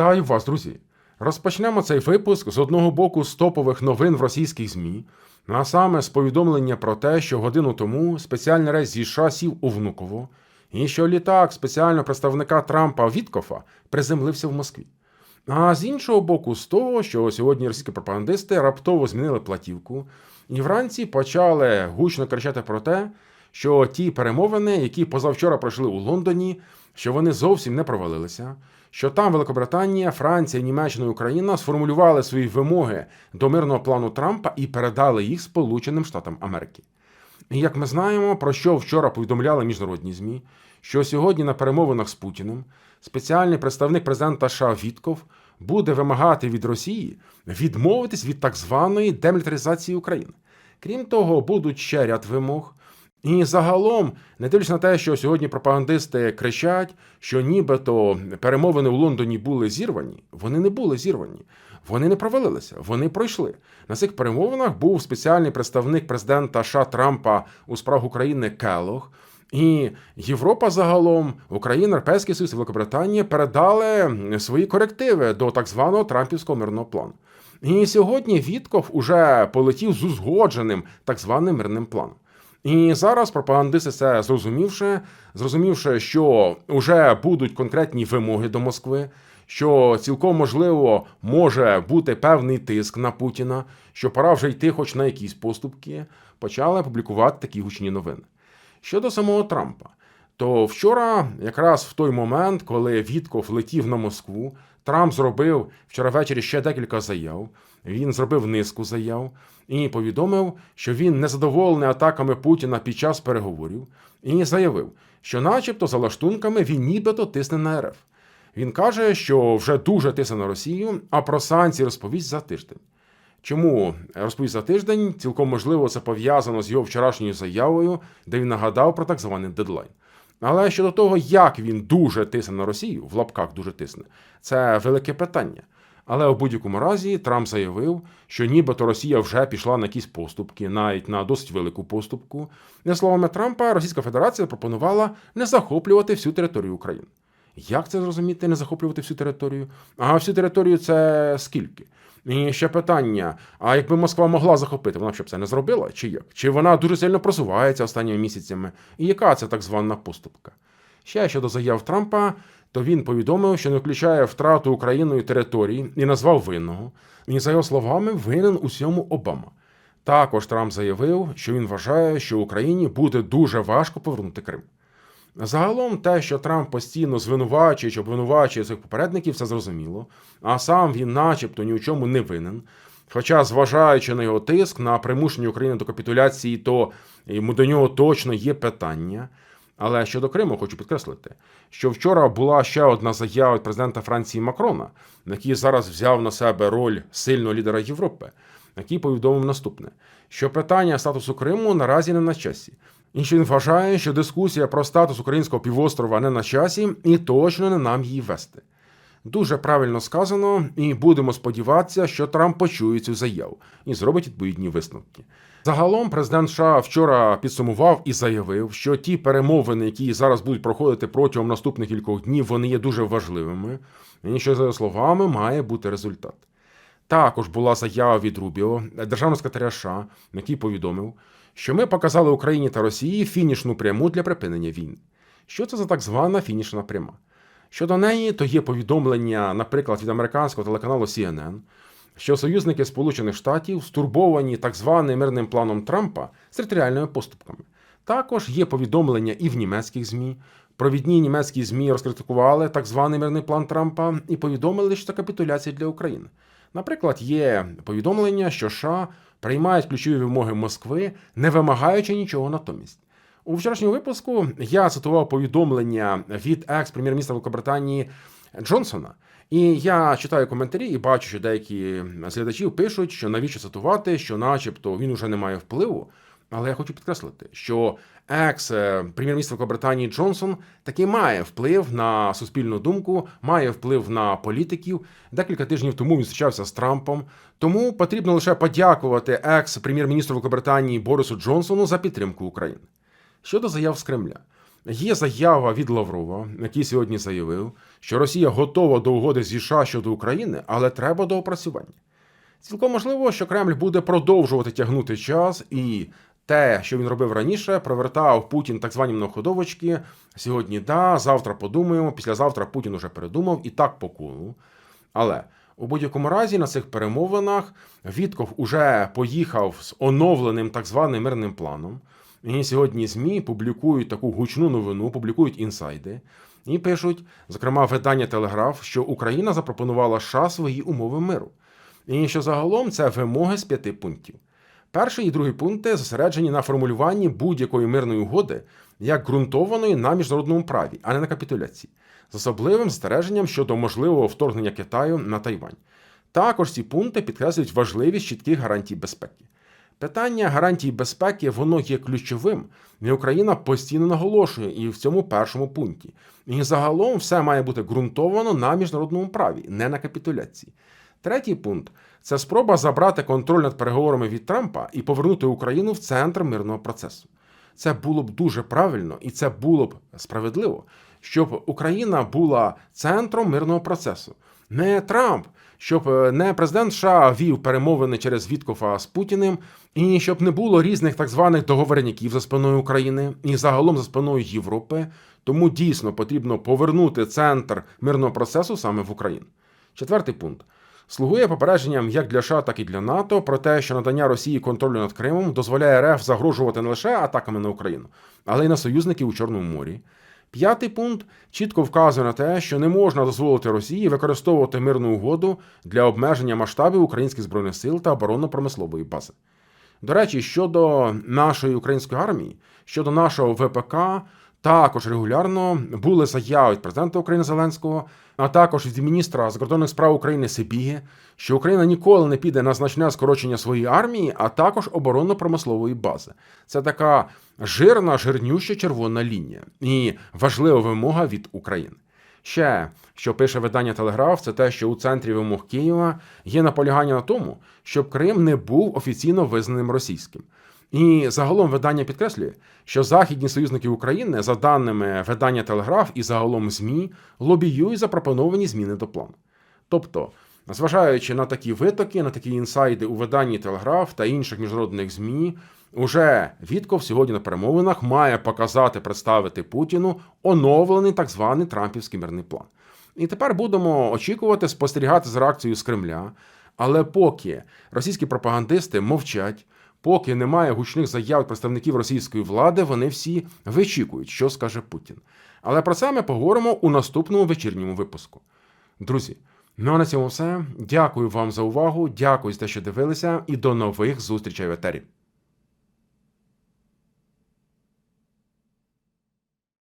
Вітаю вас, друзі! Розпочнемо цей випуск з одного боку з топових новин в російських ЗМІ, а саме з повідомлення про те, що годину тому спеціальний рейс зі США сів у Внуково, і що літак спеціального представника Трампа Віткофа приземлився в Москві. А з іншого боку, з того, що сьогодні російські пропагандисти раптово змінили платівку і вранці почали гучно кричати про те, що ті перемовини, які позавчора пройшли у Лондоні, що вони зовсім не провалилися, що там Великобританія, Франція, Німеччина і Україна сформулювали свої вимоги до мирного плану Трампа і передали їх Сполученим Штатам Америки. І як ми знаємо, про що вчора повідомляли міжнародні ЗМІ, що сьогодні на перемовинах з Путіним спеціальний представник президента США Вітков буде вимагати від Росії відмовитись від так званої демілітаризації України. Крім того, будуть ще ряд вимог. І загалом, не дивлячись на те, що сьогодні пропагандисти кричать, що нібито перемовини у Лондоні були зірвані, вони не були зірвані. Вони не провалилися, вони пройшли. На цих перемовинах був спеціальний представник президента США Трампа у справах України Келох. І Європа загалом, Україна, Європейський Союз Великобританія передали свої корективи до так званого Трампівського мирного плану. І сьогодні Вітков уже полетів з узгодженим так званим мирним планом. І зараз пропагандисти це зрозумівши, зрозумівши, що вже будуть конкретні вимоги до Москви, що цілком можливо може бути певний тиск на Путіна, що пора вже йти, хоч на якісь поступки, почали публікувати такі гучні новини. Щодо самого Трампа, то вчора, якраз в той момент, коли Вітков летів на Москву, Трамп зробив вчора ввечері ще декілька заяв. Він зробив низку заяв і повідомив, що він незадоволений атаками Путіна під час переговорів, і заявив, що, начебто, за лаштунками він нібито тисне на РФ. Він каже, що вже дуже тисне на Росію, а про санкції розповість за тиждень. Чому розповість за тиждень? Цілком можливо, це пов'язано з його вчорашньою заявою, де він нагадав про так званий дедлайн. Але щодо того, як він дуже тисне на Росію, в лапках дуже тисне, це велике питання. Але у будь-якому разі Трамп заявив, що нібито Росія вже пішла на якісь поступки, навіть на досить велику поступку. За словами Трампа, Російська Федерація пропонувала не захоплювати всю територію України. Як це зрозуміти, не захоплювати всю територію? А всю територію це скільки? І ще питання: а якби Москва могла захопити, вона б щоб це не зробила? Чи як? Чи вона дуже сильно просувається останніми місяцями? І яка це так звана поступка? Ще щодо заяв Трампа, то він повідомив, що не включає втрату Україною території і назвав винного. І за його словами, винен усьому Обама. Також Трамп заявив, що він вважає, що Україні буде дуже важко повернути Крим. Загалом, те, що Трамп постійно звинувачує чи обвинувачує своїх попередників, це зрозуміло, а сам він, начебто, ні у чому не винен. Хоча, зважаючи на його тиск на примушення України до капітуляції, то йому до нього точно є питання. Але щодо Криму, хочу підкреслити, що вчора була ще одна заява від президента Франції Макрона, який зараз взяв на себе роль сильного лідера Європи, який повідомив наступне: що питання статусу Криму наразі не на часі. І що він вважає, що дискусія про статус українського півострова не на часі, і точно не нам її вести. Дуже правильно сказано, і будемо сподіватися, що Трамп почує цю заяву і зробить відповідні висновки. Загалом, президент США вчора підсумував і заявив, що ті перемовини, які зараз будуть проходити протягом наступних кількох днів, вони є дуже важливими, і що за його словами має бути результат. Також була заява від Рубіо, державного секретаря США, який повідомив, що ми показали Україні та Росії фінішну пряму для припинення війни. Що це за так звана фінішна пряма? Щодо неї, то є повідомлення, наприклад, від американського телеканалу CNN, що союзники Сполучених Штатів стурбовані так званим мирним планом Трампа з територіальними поступками. Також є повідомлення і в німецьких ЗМІ. Провідні німецькі ЗМІ розкритикували так званий мирний план Трампа і повідомили, що це капітуляція для України. Наприклад, є повідомлення, що США приймають ключові вимоги Москви, не вимагаючи нічого натомість. У вчорашньому випуску я цитував повідомлення від екс-прем'єр-міністра Великобританії Джонсона. І я читаю коментарі і бачу, що деякі з пишуть, що навіщо цитувати, що, начебто, він уже не має впливу. Але я хочу підкреслити, що екс-прем'єр-міністр Великобританії Джонсон таки має вплив на суспільну думку, має вплив на політиків. Декілька тижнів тому він зустрічався з Трампом. Тому потрібно лише подякувати екс-прем'єр-міністру Великобританії Борису Джонсону за підтримку України. Щодо заяв з Кремля, Є заява від Лаврова, який сьогодні заявив, що Росія готова до угоди з США щодо України, але треба до опрацювання. Цілком можливо, що Кремль буде продовжувати тягнути час, і те, що він робив раніше, провертав Путін так звані многоходовочки. Сьогодні да, завтра подумаємо, післязавтра Путін уже передумав і так по колу. Але у будь-якому разі на цих перемовинах Вітков уже поїхав з оновленим так званим мирним планом. І сьогодні ЗМІ публікують таку гучну новину, публікують інсайди і пишуть, зокрема, видання Телеграф, що Україна запропонувала США свої умови миру. І що загалом це вимоги з п'яти пунктів. Перший і другий пункти зосереджені на формулюванні будь-якої мирної угоди як ґрунтованої на міжнародному праві, а не на капітуляції, з особливим застереженням щодо можливого вторгнення Китаю на Тайвань. Також ці пункти підкреслюють важливість чітких гарантій безпеки. Питання гарантій безпеки воно є ключовим, і Україна постійно наголошує і в цьому першому пункті. І загалом все має бути ґрунтовано на міжнародному праві, не на капітуляції. Третій пункт це спроба забрати контроль над переговорами від Трампа і повернути Україну в центр мирного процесу. Це було б дуже правильно і це було б справедливо, щоб Україна була центром мирного процесу. Не Трамп, щоб е, не президент США вів перемовини через Віткофа з Путіним, і щоб не було різних так званих договорників за спиною України і загалом за спиною Європи. Тому дійсно потрібно повернути центр мирного процесу саме в Україну. Четвертий пункт. Слугує попередженням як для США, так і для НАТО про те, що надання Росії контролю над Кримом дозволяє РФ загрожувати не лише атаками на Україну, але й на союзників у Чорному морі. П'ятий пункт чітко вказує на те, що не можна дозволити Росії використовувати мирну угоду для обмеження масштабів українських збройних сил та оборонно-промислової бази. До речі, щодо нашої української армії, щодо нашого ВПК, також регулярно були заяви від президента України Зеленського, а також від міністра закордонних справ України Сибіги, що Україна ніколи не піде на значне скорочення своєї армії, а також оборонно-промислової бази. Це така жирна, жирнюща червона лінія і важлива вимога від України. Ще що пише видання Телеграф, це те, що у центрі вимог Києва є наполягання на тому, щоб Крим не був офіційно визнаним російським. І загалом видання підкреслює, що західні союзники України, за даними видання Телеграф і загалом ЗМІ, лобіюють запропоновані зміни до плану. Тобто, зважаючи на такі витоки, на такі інсайди у виданні Телеграф та інших міжнародних ЗМІ, уже Вітков сьогодні на перемовинах має показати представити Путіну оновлений так званий Трампівський мирний план. І тепер будемо очікувати спостерігати за реакцією з Кремля. Але поки російські пропагандисти мовчать, поки немає гучних заяв представників російської влади, вони всі вичікують, що скаже Путін. Але про це ми поговоримо у наступному вечірньому випуску. Друзі, ну а на цьому все. Дякую вам за увагу, дякую за те, що дивилися, і до нових зустрічей в етері.